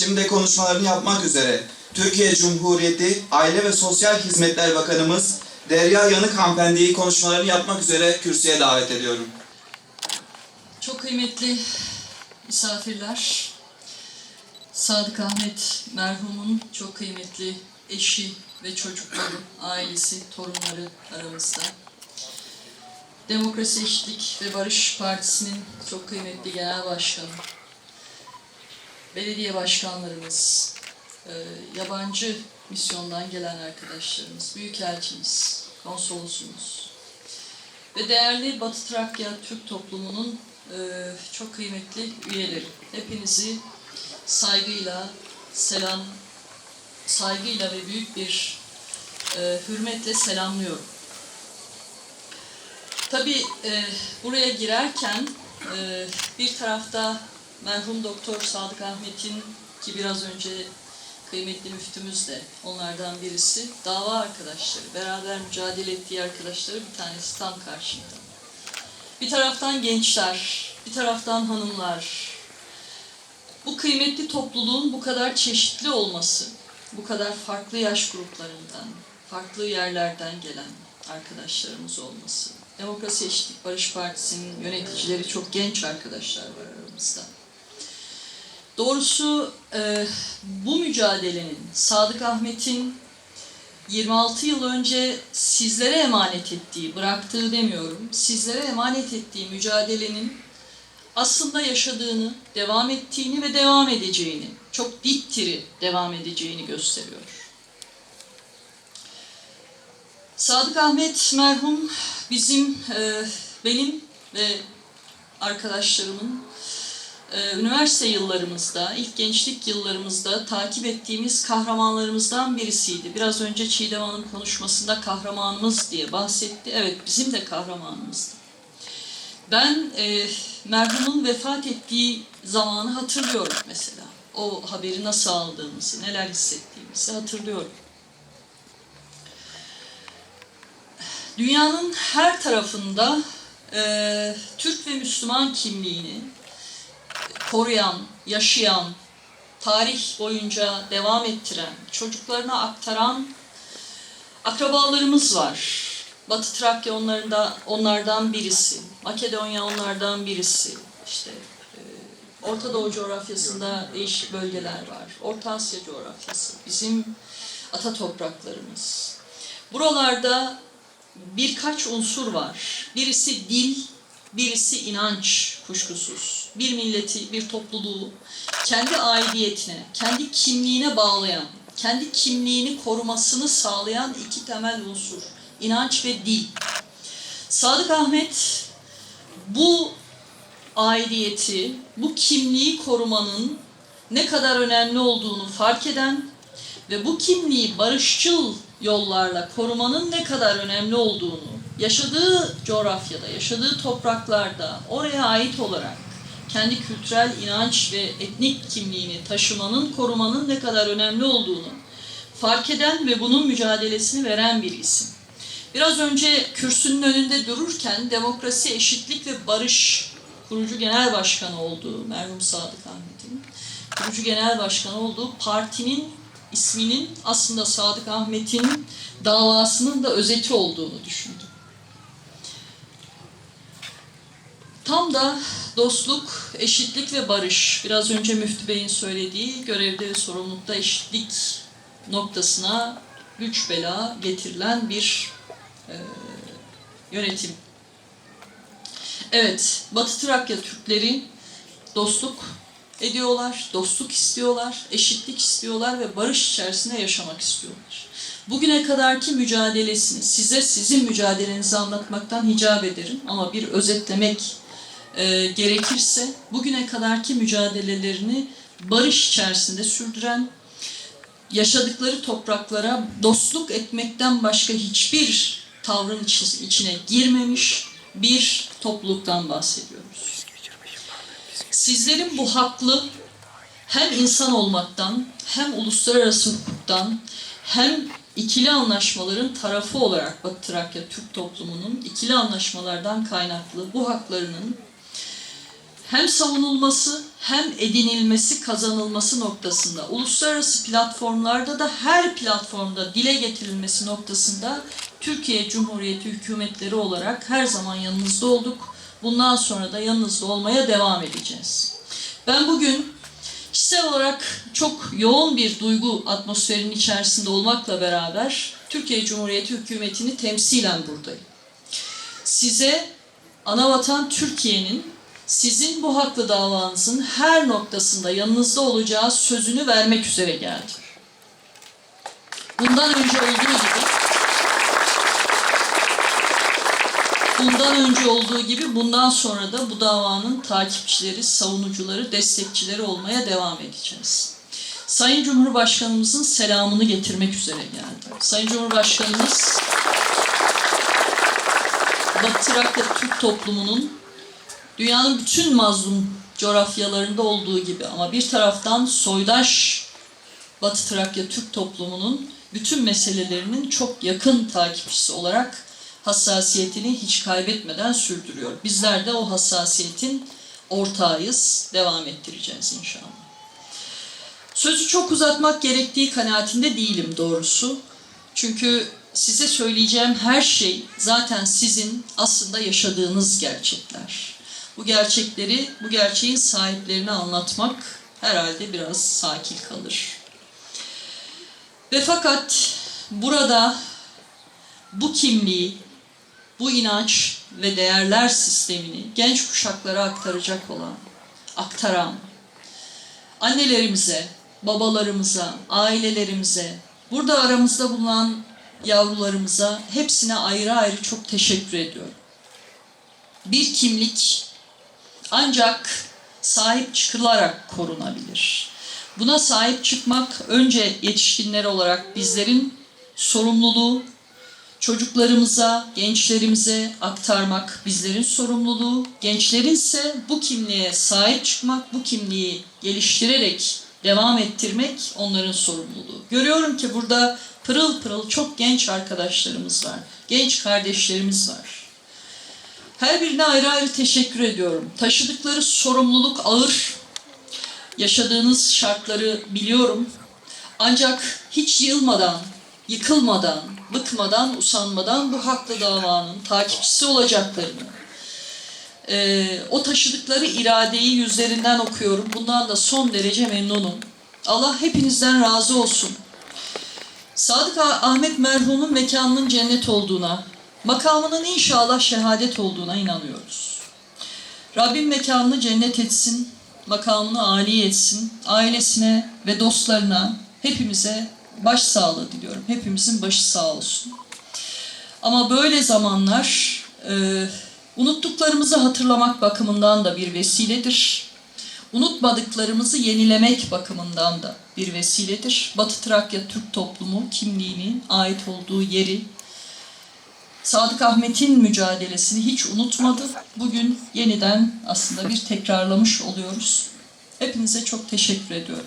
Şimdi konuşmalarını yapmak üzere Türkiye Cumhuriyeti Aile ve Sosyal Hizmetler Bakanımız Derya Yanık hanımefendiyi konuşmalarını yapmak üzere kürsüye davet ediyorum. Çok kıymetli misafirler, Sadık Ahmet merhumun çok kıymetli eşi ve çocukları, ailesi, torunları aramızda. Demokrasi, Eşitlik ve Barış Partisi'nin çok kıymetli genel başkanı, belediye başkanlarımız, e, yabancı misyondan gelen arkadaşlarımız, büyükelçimiz, konsolosumuz, ve değerli Batı Trakya Türk toplumunun e, çok kıymetli üyeleri. Hepinizi saygıyla, selam, saygıyla ve büyük bir e, hürmetle selamlıyorum. Tabii e, buraya girerken e, bir tarafta merhum Doktor Sadık Ahmet'in ki biraz önce kıymetli müftümüz de onlardan birisi. Dava arkadaşları, beraber mücadele ettiği arkadaşları bir tanesi tam karşımda. Bir taraftan gençler, bir taraftan hanımlar. Bu kıymetli topluluğun bu kadar çeşitli olması, bu kadar farklı yaş gruplarından, farklı yerlerden gelen arkadaşlarımız olması. Demokrasi Eşitlik Barış Partisi'nin yöneticileri çok genç arkadaşlar var aramızda. Doğrusu e, bu mücadelenin Sadık Ahmet'in 26 yıl önce sizlere emanet ettiği, bıraktığı demiyorum, sizlere emanet ettiği mücadelenin aslında yaşadığını, devam ettiğini ve devam edeceğini, çok dipdiri devam edeceğini gösteriyor. Sadık Ahmet merhum bizim, e, benim ve arkadaşlarımın üniversite yıllarımızda, ilk gençlik yıllarımızda takip ettiğimiz kahramanlarımızdan birisiydi. Biraz önce Çiğdem Hanım konuşmasında kahramanımız diye bahsetti. Evet, bizim de kahramanımızdı. Ben e, merhumun vefat ettiği zamanı hatırlıyorum mesela. O haberi nasıl aldığımızı, neler hissettiğimizi hatırlıyorum. Dünyanın her tarafında e, Türk ve Müslüman kimliğini koruyan, yaşayan, tarih boyunca devam ettiren, çocuklarına aktaran akrabalarımız var. Batı Trakya onlarında, onlardan birisi, Makedonya onlardan birisi. İşte e, Orta Doğu coğrafyasında değişik bölgeler var. Orta Asya coğrafyası, bizim ata topraklarımız. Buralarda birkaç unsur var. Birisi dil, birisi inanç kuşkusuz. Bir milleti, bir topluluğu kendi aidiyetine, kendi kimliğine bağlayan, kendi kimliğini korumasını sağlayan iki temel unsur. inanç ve dil. Sadık Ahmet bu aidiyeti, bu kimliği korumanın ne kadar önemli olduğunu fark eden ve bu kimliği barışçıl yollarla korumanın ne kadar önemli olduğunu yaşadığı coğrafyada, yaşadığı topraklarda oraya ait olarak kendi kültürel inanç ve etnik kimliğini taşımanın, korumanın ne kadar önemli olduğunu fark eden ve bunun mücadelesini veren bir isim. Biraz önce kürsünün önünde dururken Demokrasi, Eşitlik ve Barış kurucu genel başkanı olduğu merhum Sadık Ahmet'in kurucu genel başkanı olduğu partinin isminin aslında Sadık Ahmet'in davasının da özeti olduğunu düşündüm. Tam da dostluk, eşitlik ve barış, biraz önce Müftü Bey'in söylediği görevde ve sorumlulukta eşitlik noktasına güç bela getirilen bir e, yönetim. Evet, Batı Trakya Türkleri dostluk ediyorlar, dostluk istiyorlar, eşitlik istiyorlar ve barış içerisinde yaşamak istiyorlar. Bugüne kadarki mücadelesini size sizin mücadelenizi anlatmaktan hicap ederim ama bir özetlemek e, gerekirse bugüne kadarki mücadelelerini barış içerisinde sürdüren, yaşadıkları topraklara dostluk etmekten başka hiçbir tavrın içi- içine girmemiş bir topluluktan bahsediyoruz. Sizlerin bu haklı hem insan olmaktan hem uluslararası hukuktan hem ikili anlaşmaların tarafı olarak Batı Trakya Türk toplumunun ikili anlaşmalardan kaynaklı bu haklarının hem savunulması hem edinilmesi, kazanılması noktasında, uluslararası platformlarda da her platformda dile getirilmesi noktasında Türkiye Cumhuriyeti hükümetleri olarak her zaman yanınızda olduk. Bundan sonra da yanınızda olmaya devam edeceğiz. Ben bugün kişisel olarak çok yoğun bir duygu atmosferinin içerisinde olmakla beraber Türkiye Cumhuriyeti hükümetini temsilen buradayım. Size anavatan Türkiye'nin sizin bu haklı davanızın her noktasında yanınızda olacağı sözünü vermek üzere geldim. Bundan önce olduğu gibi bundan önce olduğu gibi bundan sonra da bu davanın takipçileri, savunucuları, destekçileri olmaya devam edeceğiz. Sayın Cumhurbaşkanımızın selamını getirmek üzere geldim. Sayın Cumhurbaşkanımız Batı Trakya Türk toplumunun dünyanın bütün mazlum coğrafyalarında olduğu gibi ama bir taraftan soydaş Batı Trakya Türk toplumunun bütün meselelerinin çok yakın takipçisi olarak hassasiyetini hiç kaybetmeden sürdürüyor. Bizler de o hassasiyetin ortağıyız, devam ettireceğiz inşallah. Sözü çok uzatmak gerektiği kanaatinde değilim doğrusu. Çünkü size söyleyeceğim her şey zaten sizin aslında yaşadığınız gerçekler. Bu gerçekleri, bu gerçeğin sahiplerine anlatmak herhalde biraz sakin kalır. Ve fakat burada bu kimliği, bu inanç ve değerler sistemini genç kuşaklara aktaracak olan, aktaran, annelerimize, babalarımıza, ailelerimize, burada aramızda bulunan yavrularımıza hepsine ayrı ayrı çok teşekkür ediyorum. Bir kimlik ancak sahip çıkılarak korunabilir. Buna sahip çıkmak önce yetişkinler olarak bizlerin sorumluluğu, çocuklarımıza, gençlerimize aktarmak bizlerin sorumluluğu, gençlerin ise bu kimliğe sahip çıkmak, bu kimliği geliştirerek devam ettirmek onların sorumluluğu. Görüyorum ki burada pırıl pırıl çok genç arkadaşlarımız var, genç kardeşlerimiz var. Her birine ayrı ayrı teşekkür ediyorum. Taşıdıkları sorumluluk ağır. Yaşadığınız şartları biliyorum. Ancak hiç yılmadan, yıkılmadan, bıkmadan, usanmadan bu haklı davanın takipçisi olacaklarını, e, o taşıdıkları iradeyi yüzlerinden okuyorum. Bundan da son derece memnunum. Allah hepinizden razı olsun. Sadık Ah- Ahmet merhumun mekanının cennet olduğuna, makamının inşallah şehadet olduğuna inanıyoruz. Rabbim mekanını cennet etsin, makamını âli etsin, ailesine ve dostlarına, hepimize baş sağlığı diliyorum. Hepimizin başı sağ olsun. Ama böyle zamanlar e, unuttuklarımızı hatırlamak bakımından da bir vesiledir. Unutmadıklarımızı yenilemek bakımından da bir vesiledir. Batı Trakya Türk toplumu kimliğinin ait olduğu yeri, Sadık Ahmet'in mücadelesini hiç unutmadı. Bugün yeniden aslında bir tekrarlamış oluyoruz. Hepinize çok teşekkür ediyorum.